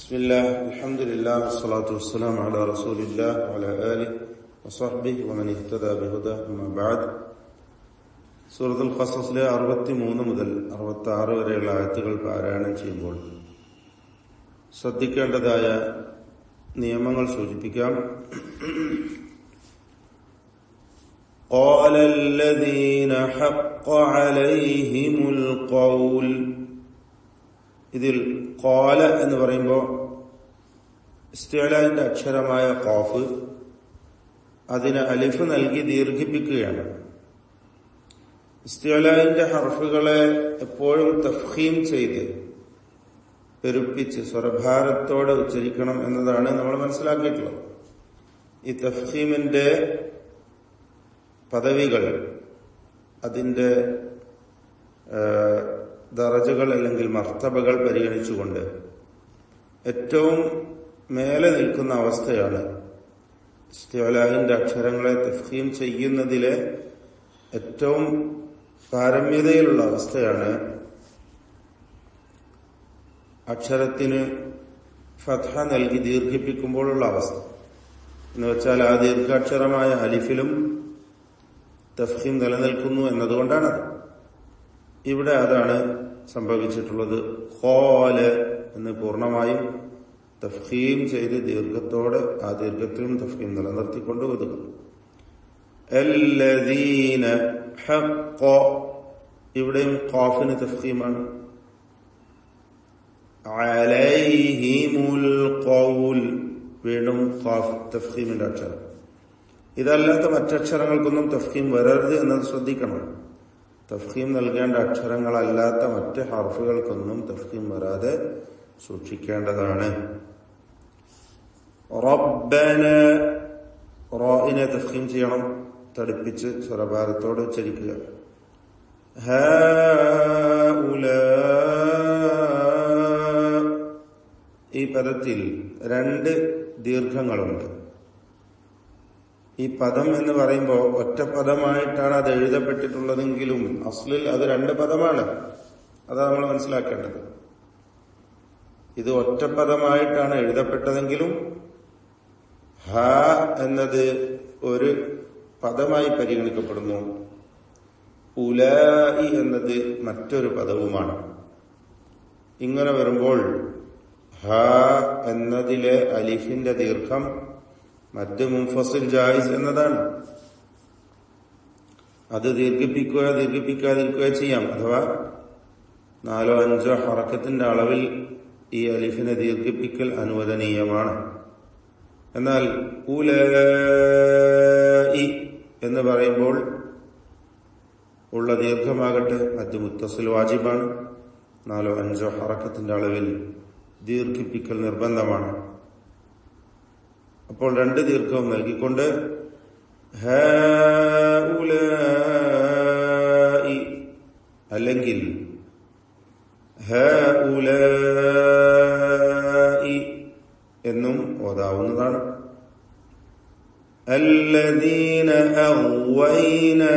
بسم الله الحمد لله والصلاة والسلام على رسول الله وعلى آله وصحبه ومن اهتدى بهداه أما بعد സൂറത്തുൽ ഖസസിലെ അറുപത്തി മൂന്ന് മുതൽ അറുപത്തി ആറ് വരെയുള്ള ആയത്തുകൾ പാരായണം ചെയ്യുമ്പോൾ ശ്രദ്ധിക്കേണ്ടതായ നിയമങ്ങൾ സൂചിപ്പിക്കാം قال الذين حق عليهم القول ഇതിൽ കോല എന്ന് പറയുമ്പോൾ സ്റ്റേലാലിന്റെ അക്ഷരമായ കോഫ് അതിന് അലിഫ് നൽകി ദീർഘിപ്പിക്കുകയാണ്. സ്റ്റേലാലിന്റെ ഹർഫുകളെ എപ്പോഴും തഫ്ഹീം ചെയ്ത് പെരുപ്പിച്ച് സ്വരഭാരത്തോടെ ഉച്ചരിക്കണം എന്നതാണ് നമ്മൾ മനസ്സിലാക്കിയിട്ടുള്ളത്. ഈ തഫ്ഹീമിന്റെ പദവികൾ അതിന്റെ ദറജകൾ അല്ലെങ്കിൽ മർത്തബകൾ പരിഗണിച്ചുകൊണ്ട് ഏറ്റവും മേലെ നിൽക്കുന്ന അവസ്ഥയാണ് ഇസ്തിഅലാഹിന്റെ അക്ഷരങ്ങളെ തഫീം ചെയ്യുന്നതിലെ ഏറ്റവും പാരമ്യതയിലുള്ള അവസ്ഥയാണ് അക്ഷരത്തിന് ഫത്ഹ നൽകി ദീർഘിപ്പിക്കുമ്പോഴുള്ള അവസ്ഥ. എന്ന് വെച്ചാൽ ആ ദീർഘാക്ഷരമായ അലിഫിലും തഫ്ഹീം നിലനിൽക്കുന്നു എന്നതുകൊണ്ടാണത്. ഇവിടെ അതാണ് സംഭവിച്ചിട്ടുള്ളത്. ഹോൽ എന്ന് പൂർണമായും തഫ്ഹീം ചെയ്ത് ദീർഘത്തോടെ ആ ദീർഘത്തിലും തഫ്ഹീം നിലനിർത്തിക്കൊണ്ട് എല്ലദീന ഹഖ ഇവിടെയും ഖാഫിന് തഫ്ഹീമാണ് ഖൗൽ. വീണ്ടും ഖാഫ് തഫ്ഹീമിന്റെ അക്ഷരം. ഇതല്ലാത്ത മറ്റക്ഷരങ്ങൾക്കൊന്നും തഫ്ഹീം വരരുത് എന്നത് ശ്രദ്ധിക്കണം. തഫ്ഹീം നൽകേണ്ട അക്ഷരങ്ങളല്ലാത്ത മറ്റ് ഹർഫുകൾക്കൊന്നും തഫ്ഹീം വരാതെ സൂക്ഷിക്കേണ്ടതാണ്. റബ്ബന റോയിനെ തഫ്ഹീം ചെയ്യണം. തടുപ്പിച്ച് സ്വരഭാരത്തോട് ഉച്ചരിക്കുക. ഈ പദത്തിൽ രണ്ട് ദീർഘങ്ങളുണ്ട്. ഈ പദം എന്ന് പറയുമ്പോൾ ഒറ്റ പദമായിട്ടാണ് അത് എഴുതപ്പെട്ടിട്ടുള്ളതെങ്കിലും അസ്ലിൽ അത് രണ്ട് പദമാണ്. അതാണ് നമ്മൾ മനസ്സിലാക്കേണ്ടത്. ഇത് ഒറ്റ പദമായിട്ടാണ് എഴുതപ്പെട്ടതെങ്കിലും ഹ എന്നത് ഒരു പദമായി പരിഗണിക്കപ്പെടുന്നു. ഉലായി എന്നത് മറ്റൊരു പദവുമാണ്. ഇങ്ങനെ വരുമ്പോൾ ഹ എന്നതിലെ അലിഫിന്റെ ദീർഘം മറ്റ് മുൻഫസിൽ ജായിസ് എന്നതാണ്. അത് ദീർഘിപ്പിക്കുക ദീർഘിപ്പിക്കാതിരിക്കുക ചെയ്യാം. അഥവാ നാലോ അഞ്ചോ ഹറക്കത്തിന്റെ അളവിൽ ഈ അലിഫിനെ ദീർഘിപ്പിക്കൽ അനുവദനീയമാണ്. എന്നാൽ ഉല എന്ന് പറയുമ്പോൾ ഉള്ള ദീർഘമാകട്ടെ മറ്റ് മുത്തസിൽ വാജിബാണ്. നാലോ അഞ്ചോ ഹറക്കത്തിന്റെ അളവിൽ ദീർഘിപ്പിക്കൽ നിർബന്ധമാണ്. അപ്പോൾ രണ്ട് ദീർഘവും നൽകിക്കൊണ്ട് അല്ലെങ്കിൽ എന്നും ഓതാവുന്നതാണ് الذين أغوينا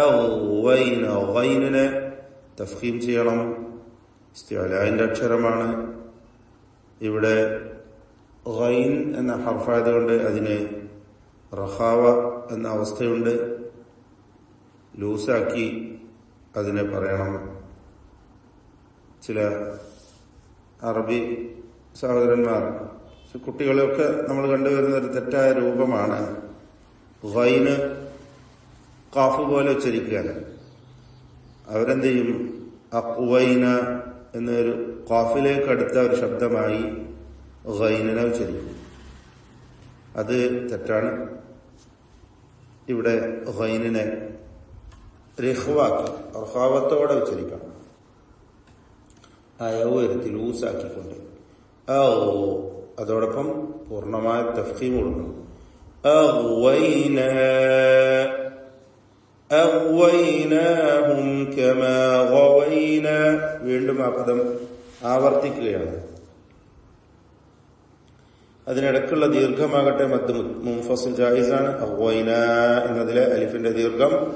أغوينا غيننا തഫ്ഹീം ചെയ്യണം ഇസ്തിഅലാന്റെ അക്ഷരമാണ് ഇവിടെ ഗൈൻ എന്ന ഹർഫായതുകൊണ്ട് അതിന് റഹാവ എന്ന അവസ്ഥയുണ്ട്. ലൂസാക്കി അതിനെ പറയണം. ചില അറബി സഹോദരന്മാർ കുട്ടികളെയൊക്കെ നമ്മൾ കണ്ടുവരുന്ന ഒരു തെറ്റായ രൂപമാണ് ഗൈന് കാഫ് പോലെ ഉച്ചരിക്കുക അവരെന്ത് ചെയ്യും? അക്വൈന എന്നൊരു കാഫിലേക്ക് അടുത്ത ഒരു ശബ്ദമായി ഗൈനനെ ഉച്ചരിക്കും അത് തെറ്റാണ്. ഇവിടെ ഗൈനിനെ രഹ്വാക്കി റഹാവത്തോടെ ഉച്ചരിക്കണം. അയവ് വരുത്തി ലൂസാക്കിക്കൊണ്ട്. ഓ അതോടൊപ്പം പൂർണമായ തഫ്തി കൊടുക്കണം. വീണ്ടും ആ പദം ആവർത്തിക്കുകയാണ്. അതിനിടക്കുള്ള ദീർഘമാകട്ടെ മദ് മുംഫസുൽ ജായിസാണ്. അഹ്വൈന എന്നതിലെ അലിഫിന്റെ ദീർഘം.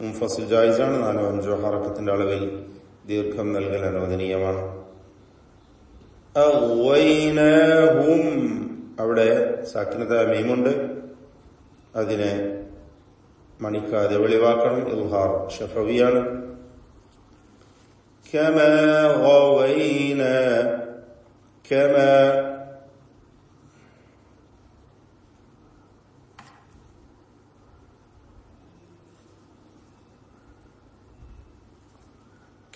മുംഫസുൽ ജായിസാണ്. നാലോ അഞ്ചോ ഹറക്കത്തിന്റെ അളവിൽ ദീർഘം നൽകൽ അനുവദനീയമാണ്. അവിടെ സാക്കിനത മീമുണ്ട്. അതിനെ മണിക്കാതെ വെളിവാക്കണം. ഇൽഹാർ ഷഫവിയാണ്. കമ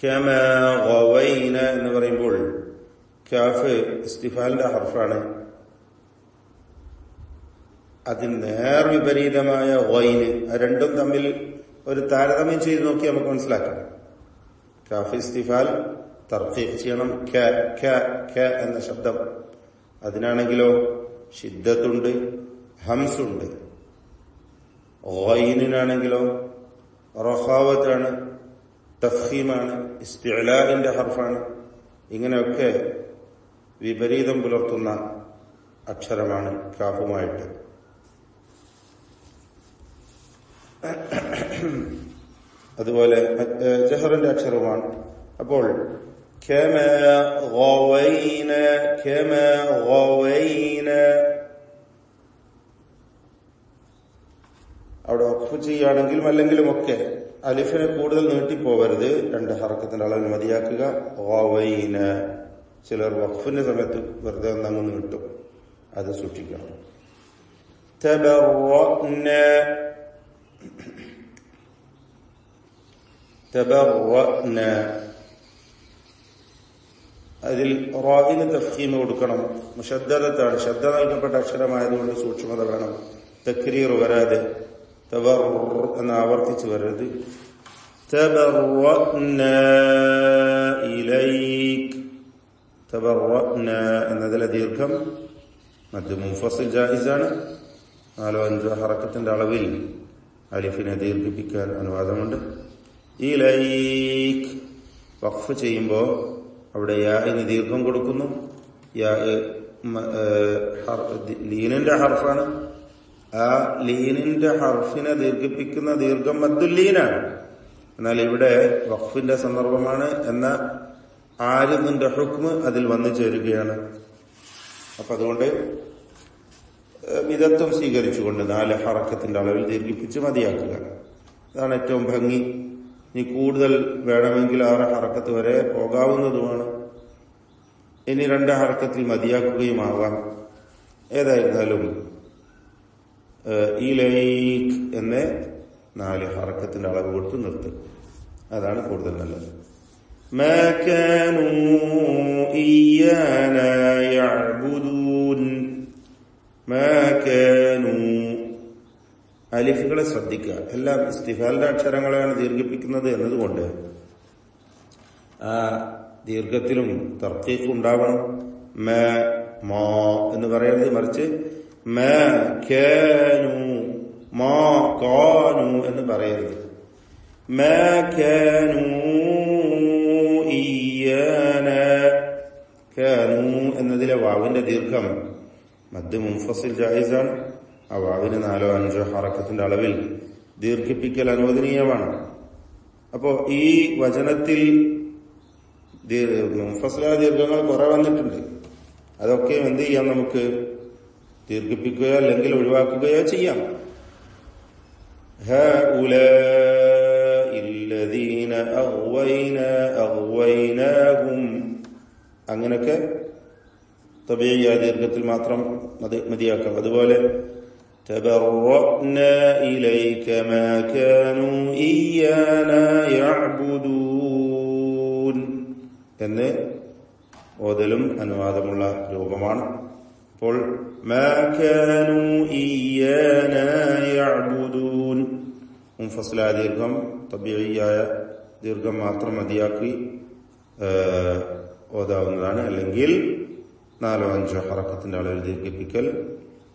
കമ എന്ന് പറയുമ്പോൾ കാഫ് ഇസ്തിഫാലിന്റെ ഹർഫാണ്. അതിന് നേർ വിപരീതമായ ഗൊയിന് രണ്ടും തമ്മിൽ ഒരു താരതമ്യം ചെയ്ത് നോക്കി നമുക്ക് മനസ്സിലാക്കാം. കാഫ് ഇസ്തിഫാൽ തർക്കീഫ് ചെയ്യണം ഖ ഖ ഖ എന്ന ശബ്ദം. അതിനാണെങ്കിലോ ഷിദ്ദത്തുണ്ട് ഹംസുണ്ട്. ഓയിനാണെങ്കിലോ റൊഹാവത്താണ്. തഫീമാണ് ഇസ്തിലാലിന്റെ ഹർഫാണ്. ഇങ്ങനെയൊക്കെ വിപരീതം പുലർത്തുന്ന അക്ഷരമാണ് കാഫുമായിട്ട്. അതുപോലെ ജഹറിന്റെ അക്ഷരവുമാണ്. അപ്പോൾ അവിടെ ഒപ്പ് ചെയ്യുകയാണെങ്കിലും അല്ലെങ്കിലും ഒക്കെ അലിഫിനെ കൂടുതൽ നീട്ടിപ്പോവരുത് രണ്ട് ഹറക്കത്തിന്റെ അളവിൽ മതിയാക്കുക. ഓവൈന ചിലർ വഖഫിന്റെ സമയത്ത് വെറുതെ ഒന്നങ്ങ് നീട്ടും. അത് സൂക്ഷിക്കണം. അതിൽ റോഹിന് തഫീമ് കൊടുക്കണം. മുഷദ്ദത്താണ് ശ്രദ്ധ നൽകപ്പെട്ട അക്ഷരമായതുകൊണ്ട് സൂക്ഷ്മത വേണം. തക്രീർ വരാതെ. എന്ന് ആവർത്തിച്ചു വരരുത്. എന്നതിലെ ദീർഘം മറ്റ് മുഫസിൽ ജാഹിസാണ് നാലോ അഞ്ചോ ഹറക്കത്തിന്റെ അളവിൽ അലിഫിനെ ദീർഘിപ്പിക്കാൻ അനുവാദമുണ്ട്. ഈ ലൈക്ക് വഖഫ് ചെയ്യുമ്പോൾ അവിടെ യാഇന് ദീർഘം കൊടുക്കുന്നു. യാ ലീനിന്റെ ഹർഫാണ്. ആ ലീനിന്റെ ഹർഫിനെ ദീർഘിപ്പിക്കുന്ന ദീർഘം മദ്ദുല്ലീനാണ്. എന്നാൽ ഇവിടെ വഖഫിന്റെ സന്ദർഭമാണ് എന്ന ആരുന്നിന്റെ ഹുക്മ് അതിൽ വന്നു ചേരുകയാണ്. അപ്പൊ അതുകൊണ്ട് മിതത്വം സ്വീകരിച്ചുകൊണ്ട് നാല് ഹറക്കത്തിന്റെ അളവിൽ ദീർഘിപ്പിച്ച് മതിയാക്കുക. അതാണ് ഏറ്റവും ഭംഗി. ഇനി കൂടുതൽ വേണമെങ്കിൽ ആറ് ഹറക്കത്ത് വരെ പോകാവുന്നതുമാണ്. ഇനി രണ്ട് ഹറക്കത്തിൽ മതിയാക്കുകയുമാവാം. ഏതായിരുന്നാലും ഇലൈക്ക് എന്ന നാല് ഹറക്കത്തിന്റെ അളവ് കൊടുത്ത് നിർത്തും. അതാണ് കൂടുതൽ നല്ലത്. അലിഫുകളെ ശ്രദ്ധിക്കുക. എല്ലാം സ്റ്റിഫാലിന്റെ അക്ഷരങ്ങളെയാണ് ദീർഘിപ്പിക്കുന്നത് എന്നതുകൊണ്ട് ആ ദീർഘത്തിലും തർക്കീക്കും ഉണ്ടാവണം. മ മോ എന്ന് പറയുന്നത് മറിച്ച് മ കേനു മാ കാനു എന്ന് പറയരുത്. മ കേനു എന്നതിലെ വാവിന്റെ ദീർഘം മദ്യ മുൻഫസിൽ ജായിസാണ്. ആ വാവിന് നാലോ അഞ്ചോ ഹറക്കത്തിന്റെ അളവിൽ ദീർഘിപ്പിക്കൽ അനുവദനീയമാണ്. അപ്പോ ഈ വചനത്തിൽ മുഫസ്ല ദീർഘങ്ങൾ കുറെ വന്നിട്ടുണ്ട്. അതൊക്കെ എന്ത് ചെയ്യാം നമുക്ക്? ദീർഘിപ്പിക്കുകയോ അല്ലെങ്കിൽ ഒഴിവാക്കുകയോ ചെയ്യാം അങ്ങനൊക്കെ തബീയ ദീർഘത്തിൽ മാത്രം മതിയാക്കാം അതുപോലെ تبرأنا إليك ما كانوا إيانا يعبدون എന്ന് ഓതലും അനുവാദമുള്ള രൂപമാണ് അപ്പോൾ ما كانوا إيانا يعبدون മുൻഫസ്ല ദീർഘം തബീയായ ദീർഘം മാത്രം മതിയാക്കി ഓതാവുന്നതാണ് അല്ലെങ്കിൽ നാലോ അഞ്ചോ ഹറക്കത്തിന്റെ അളവിൽ ദീർഘിപ്പിക്കൽ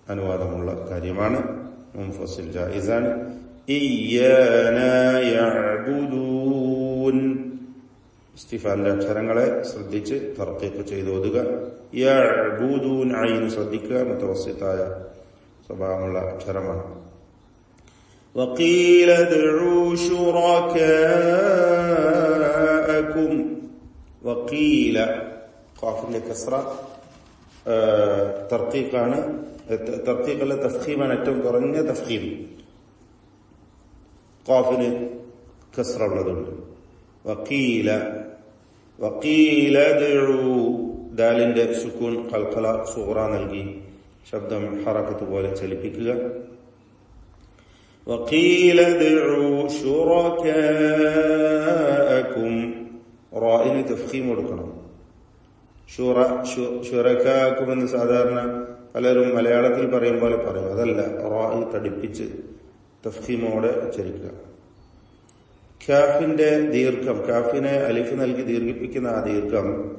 അനുവാദമുള്ള കാര്യമാണ് മുൻഫസിൽ ജായിസാണ് ഇസ്തിഫാന്റെ അക്ഷരങ്ങളെ ശ്രദ്ധിച്ച് തർക്കീക്ക് ചെയ്ത് ഓതുക യഅബുദൂൻ ഐന് ശ്രദ്ധിക്കുക മുത്തവസിത്തായ സ്വഭാവമുള്ള അക്ഷരമാണ് وقيل ادعوا شركاءكم وقيل ഖാഫിന്റെ കസ്ര തർക്കീഖാണ് തർക്കീഖല്ല തഫ്ഖീമാണ് ഏറ്റവും കുറഞ്ഞ തഫ്ഖീം ഖാഫിന് കസ്ര ഉള്ളതുണ്ട് വക്കീല വക്കീല ദാലിന്റെ സുക്കൂൻ കൽക്കല സൂറ നൽകി ശബ്ദം ഹറക്കത്ത് പോലെ ചലിപ്പിക്കുക وقيل ادعوا شركاءكم റായിന് തഫ്ഖീം കൊടുക്കണം ഷുറ ഷുറക്കാക്കും എന്ന് സാധാരണ പലരും മലയാളത്തിൽ പറയും പോലെ പറയും അതല്ല റായി തടിപ്പിച്ച് തഫ്ഖീമോടെ ഉച്ചരിക്കുക കാഫിന്റെ ദീർഘം കാഫിനെ അലിഫ് നൽകി ദീർഘിപ്പിക്കുന്ന ആ ദീർഘം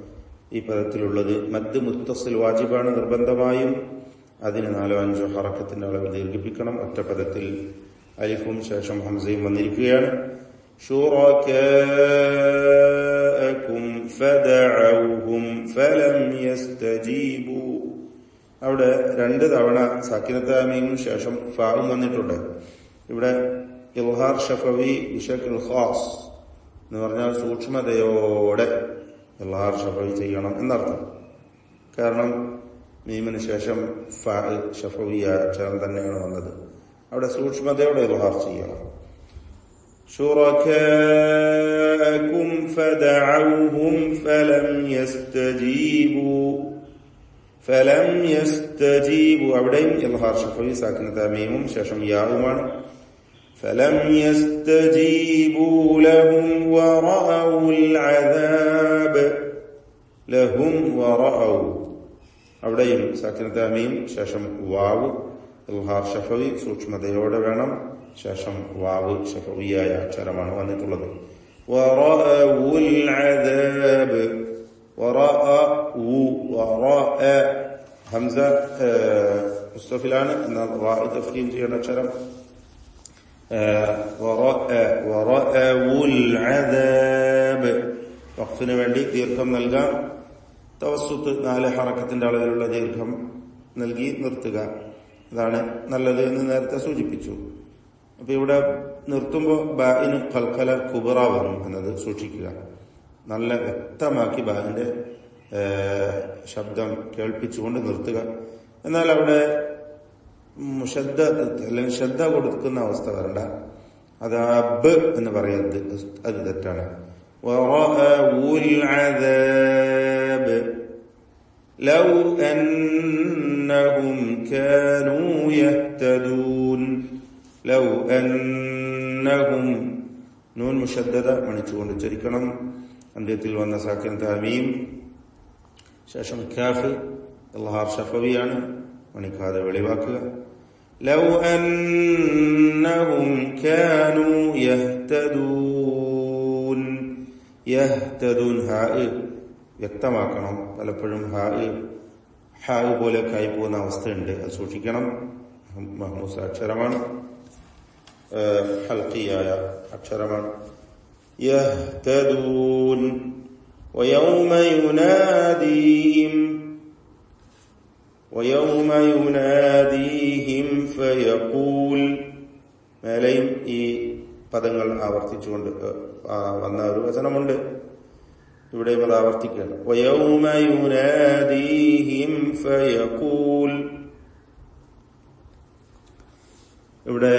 ഈ പദത്തിലുള്ളത്. മദ് മുത്തസിൽ വാജിബാണ് നിർബന്ധമായും അതിന് നാലോ അഞ്ചോ ഹറക്കത്തിന്റെ അളവ് ദീർഘിപ്പിക്കണം. ഒറ്റ പദത്തിൽ അലിഫും ശേഷം ഹംസയും വന്നിരിക്കുകയാണ്. അവിടെ രണ്ട് തവണ സക്കിനത്താമയും ശേഷം ഫാവും വന്നിട്ടുണ്ട്. ഇവിടെ ഇൽഹാർ ഷഫവി ഇഷക് ഖാസ് എന്ന് പറഞ്ഞാൽ സൂക്ഷ്മതയോടെ ഇൽഹാർ ഷഫവി ചെയ്യണം എന്നർത്ഥം കാരണം മീമിന് ശേഷം ഫാ ഷഫവിയ അക്ഷരം തന്നെയാണ് വന്നത് അവിടെ സൂക്ഷ്മതയോടെ ഇൽഹാർ ചെയ്യണം شركاءكم فدعوهم فلم يستجيبوا فلم يستجيبوا അവിടെയും ഇൽഹാർ ഷഫവി സാക്കിന തമീമും ശേഷം യാവുമാണ് فلم يستجيبوا لهم ورأوا العذاب لهم ورأوا അവിടെയും സാക്കിന തമീം ശേഷം വാവ് ഇൽഹാർ ഷഫവി സൂക്ഷ്മതയോടെ വേണം ശേഷം വാവ് ഷഫവിയായ അക്ഷരമാണ് വന്നിട്ടുള്ളത് ഹംസ മുസ്തഫിലാണ് എന്നാൽ വാവ് തഫ്രീം ചെയ്യേണ്ട അക്ഷരം വഖഫിന് വേണ്ടി ദീർഘം നൽകാം. തവസ്സുത്ത് നാല് ഹറക്കത്തിന്റെ അളവിലുള്ള ദീർഘം നൽകി നിർത്തുക. അതാണ് നല്ലത് എന്ന് നേരത്തെ സൂചിപ്പിച്ചു. അപ്പൊ ഇവിടെ നിർത്തുമ്പോൾ ബായിന് കൽക്കല കുബറ വരും എന്നത് സൂക്ഷിക്കുക. നല്ല വ്യക്തമാക്കി ബാഹിന്റെ ശബ്ദം കേൾപ്പിച്ചുകൊണ്ട് നിർത്തുക. എന്നാൽ അവിടെ ശ്രദ്ധ അല്ലെങ്കിൽ ശ്രദ്ധ കൊടുക്കുന്ന അവസ്ഥ വരണ്ട അത് അബ് എന്ന് പറയുന്നത് അത് തെറ്റാണ് لو أنهم كانوا يهتدون ലൗ അന്നഹും നൂൻ മുഷദ്ദത മണിച്ചുകൊണ്ട് ഉച്ചരിക്കണം അന്ത്യത്തിൽ വന്ന സാക്കിൻ താമീം ശേഷം ഖാഫ് അള്ളഹാർ ഷഫവിയാണ് മണിക്കാതെ വെളിവാക്കുക لو أنهم كانوا يهتدون يهتدون هائل يكتما كنم فلبرم هائل هائي بولا كايبو ناوستن دي أسوشي كنم محموس أتشرمان حلقي آية أتشرمان يهتدون ويوم يناديهم ويوم يناديهم فيقول മേലെയും ഈ പദങ്ങൾ ആവർത്തിച്ചുകൊണ്ട് വന്ന ഒരു വചനമുണ്ട് ഇവിടെയും അത് ആവർത്തിക്കുകയാണ് ويوم يناديهم فيقول ഇവിടെ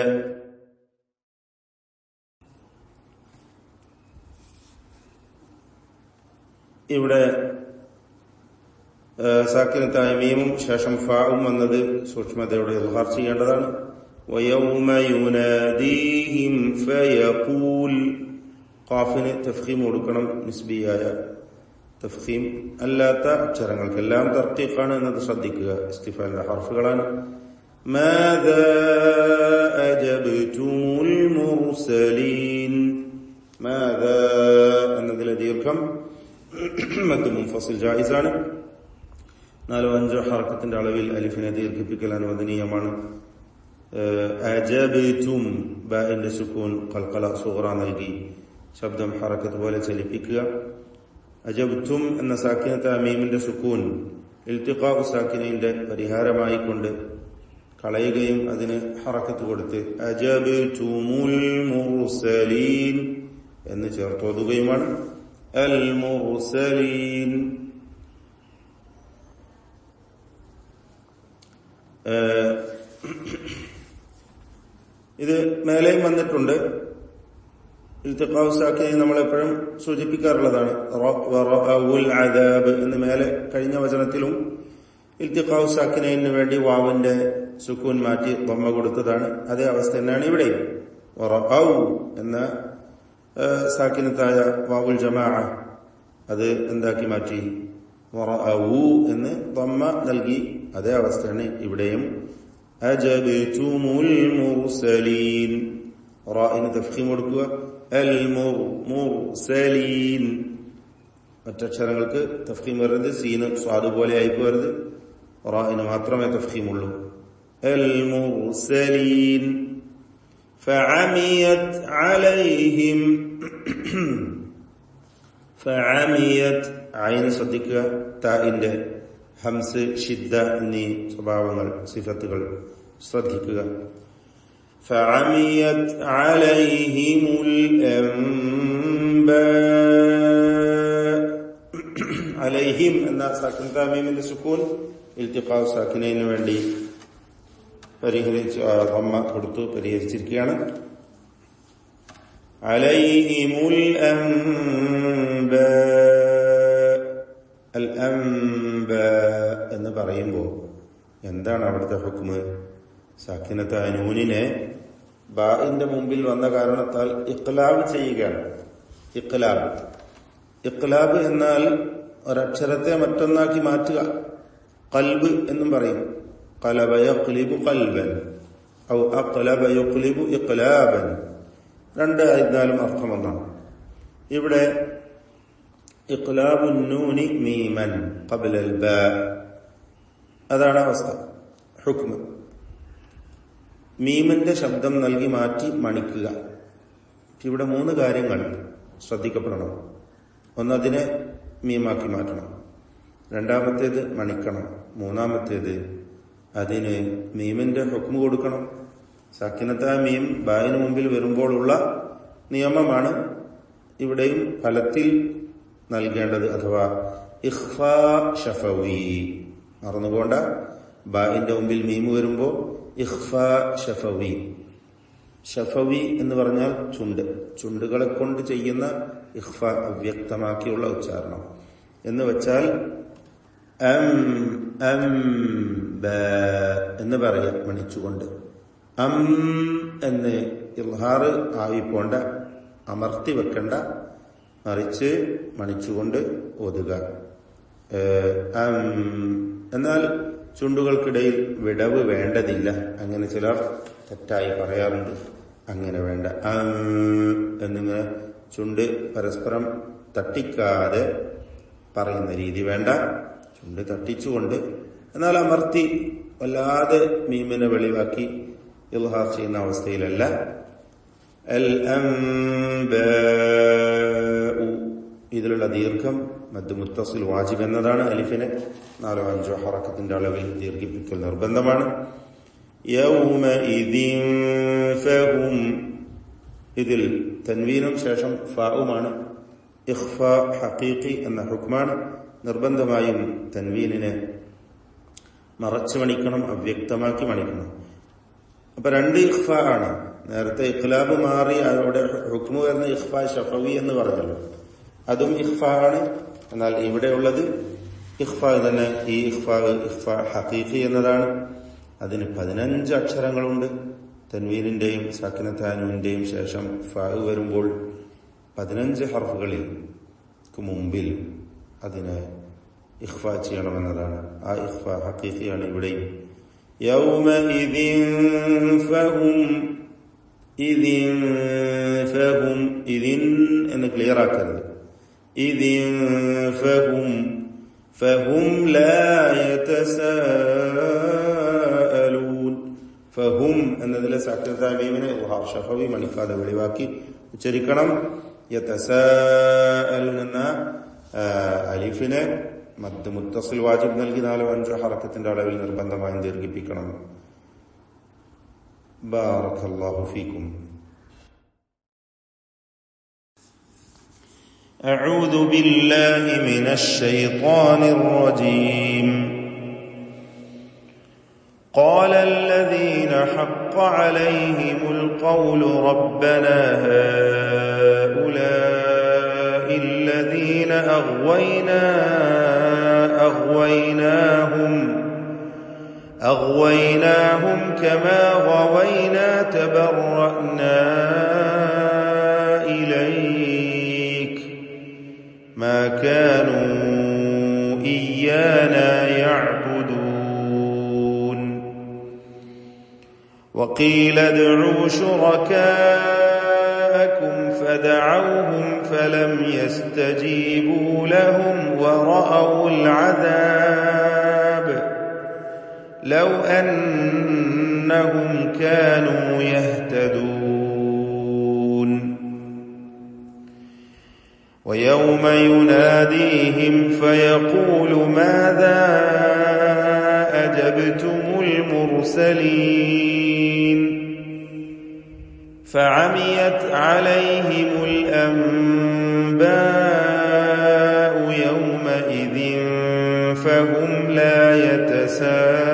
ഇവിടെ സാക്കിനത്തായ മീമും ശേഷം ഫാവും വന്നത് സൂക്ഷ്മതയോടെ ഇൽഹാർ ചെയ്യേണ്ടതാണ് ഖാഫിന് തഫ്ഹീം കൊടുക്കണം നിസ്ബിയായ തഫ്ഹീം അല്ലാത്ത അക്ഷരങ്ങൾക്കെല്ലാം തർക്കീഖാണ് എന്നത് ശ്രദ്ധിക്കുക ഇസ്തിഫാന്റെ ഹർഫുകളാണ് ماذا أجبتم المرسلين ماذا എന്നതിലെ ദീർഘം മദ് മുൻഫസിൽ ജായിസാണ് നാലോ അഞ്ചോ ഹർക്കത്തിന്റെ അളവിൽ അലിഫിനെ ദീർഘിപ്പിക്കൽ അനുവദനീയമാണ് സുക്കൂൻ കൽക്കല സൂറ നൽകി. ശബ്ദം ഹറക്കത്ത് പോലെ ചലിപ്പിക്കുക. അജബ്തും എന്ന സാക്കിനത്തെ മീമിന്റെ സുക്കൂൻ ഇൽത്തിഖാവ് സാക്കിനിന്റെ പരിഹാരമായി കൊണ്ട് കളയുകയും അതിന് ഹറക്കത്ത് കൊടുത്ത് അജബ് മുർസലീൻ എന്ന് ചേർത്തോതുകയുമാണ് അൽ മുർസലീൻ. ഇത് മേലെയും വന്നിട്ടുണ്ട്. ഇൽത്തിഖാവുസാക്കിനെ നമ്മളെപ്പോഴും സൂചിപ്പിക്കാറുള്ളതാണ്. എന്ന് മേലെ കഴിഞ്ഞ വചനത്തിലും ഇൽത്തിഖാവുസാക്കിനു വേണ്ടി വാവിന്റെ സുക്കൂൻ മാറ്റി ബൊമ്മ കൊടുത്തതാണ്. അതേ അവസ്ഥ തന്നെയാണ് ഇവിടെയും. എന്ന സാക്കിനത്തായ വാവുൽ ജമാ അത് എന്താക്കി മാറ്റി? എന്ന് ബൊമ്മ നൽകി. അതേ അവസ്ഥയാണ് ഇവിടെയും അജബിതുമുൽ മുർസലീൻ റായിന് തഫ്ഖീം കൊടുക്കുക അൽ മുർ മുർസലീൻ മറ്റക്ഷരങ്ങൾക്ക് തഫ്ഖീം വരുന്നത് സീന് സ്വാദ് പോലെ ആയിപ്പ് വരുന്നത് റായിന് മാത്രമേ തഫ്ഖീമുള്ളൂ അൽ മുർസലീൻ فعميت عليهم فعميت عين ശ്രദ്ധിക്കുക താഇന്റെ ഹംസ് ഷിദ്ദ എന്നീ സ്വഭാവങ്ങൾ സിഫത്തുകൾ ശ്രദ്ധിക്കുക فعميت عليهم الأنباء عليهم എന്ന സാക്കിൻ താമീമിന്റെ സുക്കൂൻ ഇൽത്തിഖാ സാക്കിനു വേണ്ടി പരിഹരിച്ച് ആ, അമ്മ കൊടുത്തു പരിഹരിച്ചിരിക്കുകയാണ് عليهم الأنباء الأنباء എന്ന് പറയുമ്പോൾ എന്താണ് അവിടുത്തെ ഹുക്മ്? സഖിനത്ത് നൂനിനെ ബാഇന്റെ മുമ്പിൽ വന്ന കാരണത്താൽ ഇഖ്ലാബ് ചെയ്യുകയാണ്. ഇഖ്ലാബ്. ഇഖ്ലാബ് എന്നാൽ ഒരക്ഷരത്തെ മറ്റൊന്നാക്കി മാറ്റുക. കൽബ് എന്നും പറയും. കലബയക്ലിബു കൽബൻ. ഔ അഖ്ലബ യഖ്ലിബു ഇഖ്ലാബൻ. രണ്ട് ആയിരുന്നാലും അർത്ഥം ഒന്നാണ്. ഇവിടെ ഇഖ്ലാബുന്നൂനി മീമൻ കബിലൽ ബാ. അതാണ് അവസ്ഥ. ഹുക്മ്. മീമിന്റെ ശബ്ദം നൽകി മാറ്റി മണിക്കുക. ഇവിടെ മൂന്ന് കാര്യങ്ങൾ ശ്രദ്ധിക്കപ്പെടണം. ഒന്നതിനെ മീമാക്കി മാറ്റണം. രണ്ടാമത്തേത് മണിക്കണം. മൂന്നാമത്തേത് അതിന് മീമിന്റെ ഹുക്മ കൊടുക്കണം. സക്കിനത്തായ മീം ബായിന് മുമ്പിൽ വരുമ്പോഴുള്ള നിയമമാണ് ഇവിടെയും ഫലത്തിൽ നൽകേണ്ടത്. അഥവാ ഇഖ്ഫ ഷഫവി. മറന്നുകൊണ്ട ബാഹിന്റെ മുമ്പിൽ മീമ് വരുമ്പോൾ ഇഖ്ഫ ഷഫവി ഷഫവി എന്ന് പറഞ്ഞാൽ ചുണ്ട്. ചുണ്ടുകളെ കൊണ്ട് ചെയ്യുന്ന ഇഹ്ഫ അവ്യക്തമാക്കിയുള്ള ഉച്ചാരണം. എന്ന് വെച്ചാൽ എം എം ബ എന്ന് പറയാം മണിച്ചുകൊണ്ട്. അം എന്ന് ഇൽഹാറ് ആയിപ്പോണ്ട അമർത്തി വെക്കണ്ട മറിച്ച് മണിച്ചുകൊണ്ട് ഓതുക. അം എന്നാൽ ചുണ്ടുകൾക്കിടയിൽ വിടവ് വേണ്ടതില്ല. അങ്ങനെ ചിലർ തെറ്റായി പറയാറുണ്ട്. അങ്ങനെ വേണ്ട. എന്നിങ്ങനെ ചുണ്ട് പരസ്പരം തട്ടിക്കാതെ പറയുന്ന രീതി വേണ്ട. ചുണ്ട് തട്ടിച്ചുകൊണ്ട് എന്നാൽ അമർത്തി വല്ലാതെ മീമിനെ വെളിവാക്കി ഇൽഹാർ ചെയ്യുന്ന അവസ്ഥയിലല്ല. ഇതിലുള്ള ദീർഘം മദ് മുത്തസിൽ വാജിബ് എന്നതാണ് അലിഫിനെ നാലോ അഞ്ചോ ഹറക്കത്തിന്റെ അളവിൽ ദീർഘിപ്പിക്കൽ നിർബന്ധമാണ്. ഇതിൽ തൻവീനും ശേഷം ഫാവുമാണ് ഇഖ്ഫ ഹഖീഖി എന്ന ഹുക്മാണ്. നിർബന്ധമായും തൻവീനിനെ മറച്ചു മണിക്കണം അവ്യക്തമാക്കി മണിക്കണം. അപ്പൊ രണ്ട് ഇഖ്ഫ ആണ്. നേരത്തെ ഇഖ്ലാബ് മാറി അവിടെ ഹുക്മു വരുന്ന ഇഖ്ഫ ഷഫവി എന്ന് പറഞ്ഞല്ലോ. അതും ഇഖ്ഫ ആണ്. എന്നാൽ ഇവിടെയുള്ളത് ഇഖ്ഫാ തന്നെ ഈ ഇഖ്ഫാ ഇഖ്ഫാ ഹഖീഖി എന്നതാണ്. അതിന് പതിനഞ്ച് അക്ഷരങ്ങളുണ്ട്. തൻവീരിന്റെയും സക്കിനത്താനുവിന്റെയും ശേഷം ഫാ വരുമ്പോൾ പതിനഞ്ച് ഹർഫുകളിൽ മുമ്പിൽ അതിനെ ഇഖ്ഫ ചെയ്യണമെന്നതാണ്. ആ ഇഖ്ഫ ഹഖീഖിയാണ് ഇവിടെയും. ഇതിൻ എന്ന് ക്ലിയർ ആക്കരുത്. ഇതിൻ ഫഹും ഫഹും ലാ യതസാഅലൂൻ ഫഹും എന്നതിലെ സാക്ഷരതാമീമിനെ ഷഫവി മണിക്കാതെ വെളിവാക്കി ഉച്ചരിക്കണം യതസാഅലൂൻ എന്ന ആ, അലിഫിനെ മദ് മുത്തസിൽ വാജിബ് നൽകി നാലോ അഞ്ചോ ഹറക്കത്തിന്റെ അളവിൽ നിർബന്ധമായും ദീർഘിപ്പിക്കണം ബാറക്കല്ലാഹു ഫീക്കും أعوذ بالله من الشيطان الرجيم. قال الذين حق عليهم القول ربنا هؤلاء الذين أغوينا أغويناهم أغويناهم كما غوينا تبرأنا إليك. ما كانوا إيانا يعبدون. وقيل ادعوا شركاءكم فدعوهم فلم يستجيبوا لهم ورأوا العذاب. لو أنهم كانوا يهتدون. ويوم يناديهم فيقول ماذا أجبتم المرسلين؟ فعميت عليهم الأنباء يومئذ فهم لا يتساءلون.